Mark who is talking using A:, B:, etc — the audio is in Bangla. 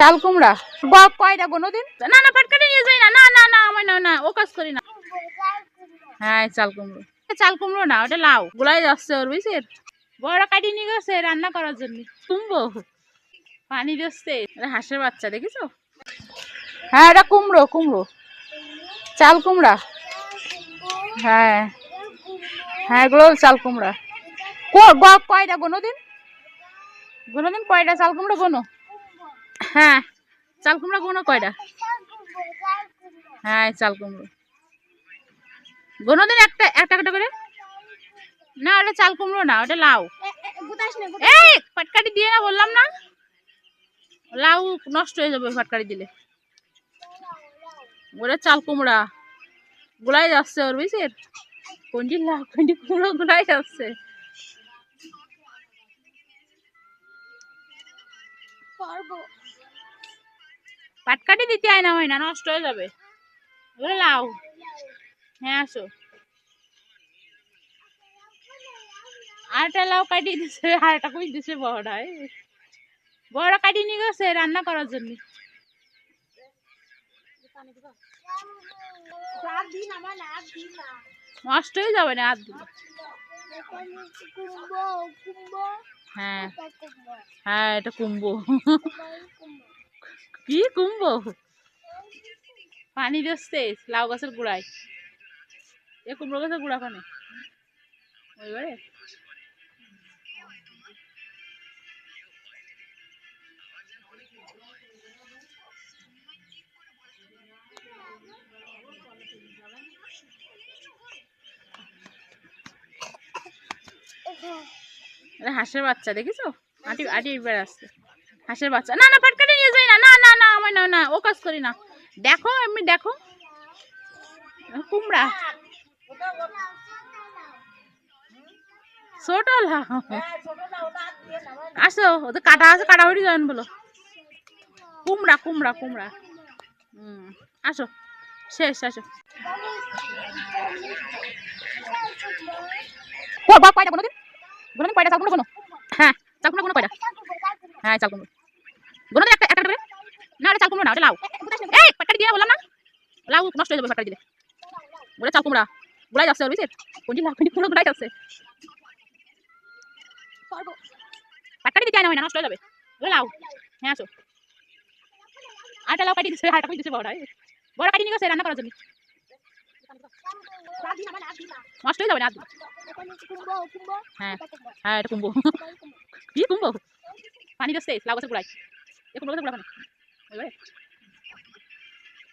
A: চাল কুমড়া? গ- কয়টা কোনোদিন না না পাটকাটি নিয়ে যাই না না না না আমার না না, ও কাজ করি না। হ্যাঁ চাল কুমড়ো। চাল কুমড়ো না, ওটা লাউ, গুলাই যাচ্ছে ওর বুঝছিস বড় কাটি নিয়ে গেছে রান্না করার জন্য। কুমড়ো পানি দিচ্ছে। হাঁসের বাচ্চা, দেখিছো? হ্যাঁ এটা কুমড়ো কুমড়ো। চাল কুমড়া। হ্যাঁ। হ্যাঁ এগুলো চাল কুমড়া। ক- গ- কয়টা কোনোদিন কোনোদিন কয়টা চাল কুমড়ো কোনো হ্যাঁ চাল কুমড়া কোনো কয়টা? হ্যাঁ চাল কুমড়ো। কোনোদিন একটা একটা একটা করে? না, ওটা চাল কুমড়ো না, ওটা লাউ। এই, ফটকাটি দিয়ে না, বললাম না। লাউ নষ্ট হয়ে যাবে ফটকাটি দিলে। ওটা চাল কুমড়া। গোলাই যাচ্ছে ওর বুঝছিস কোনটি লাউ, কোনটি কুমড়ো, গোলাই যাচ্ছে। পাটকাটি দিতে হয় না হয় না নষ্ট হয়ে যাবে। ওগুলো লাউ। হ্যাঁ আসো। আরেকটা লাউ কাটিয়ে দিছে আর একটা কুই দিছে বড়ায়। বড় কাটিয়ে নিয়ে গেছে রান্না করার জন্য। নষ্ট হয়ে যাবে না আর দিলে হ্যাঁ। হ্যাঁ এটা কুমবো কি কুমবো পানি দিচ্ছে লাউ গাছের গোড়ায়। এ কুমড়ো গাছের গোড়া পানে। ওইবারে হাঁসের বাচ্চা, দেখিছো? আটি আটি এবার আসছে। হাঁসের বাচ্চা। না না ফাটকাটি নিয়ে যাই না। না না না, আমার না না, ও কাজ করি না। দেখো, এমনি দেখো। কুমড়া। ছোট আসো ওদের কাটা আছে কাটা হয়ে যাবেন বলো। কুমড়া কুমড়া কুমড়া। হুম, আসো, শেষ, আসো। ও কয়টা কোনোদিন কোনোদিন কয়টা কুমড়ো কোনো হ্যাঁ চাল কুমড়ো কোনো কয়টা হ্যাঁ চাল কুমড়ো। কোনোদিন একটা একটা করে। না ওটা চাল কুমড়ো না ওটা লাউ। এই পাটকাটি দিয়ে বললাম না। লাউ নষ্ট হয়ে যাবে পাটকাটি দিলে ওটা চাল কুমড়া। গুলাই যাচ্ছে ওর বুঝছিস কোনটি লাউ কোনটি কুমড়ো গুলাই যাচ্ছে। পাটকাটি দিতে না না নষ্ট হয়ে যাবে। ওটা লাউ। হ্যাঁ আসো। আরেকটা লাউ কাটি দিচ্ছে আরেকটা কাটি দিচ্ছে বড় বড় কাটি নিয়ে গেছে রান্না করার জন্য। নষ্ট হয়ে যাবে না হ্যাঁ হ্যাঁ এটা কুমবো কি কুমবো পানি দিচ্ছে লাউ গাছের গোড়ায় এ কুমড়ো গাছের গোড়া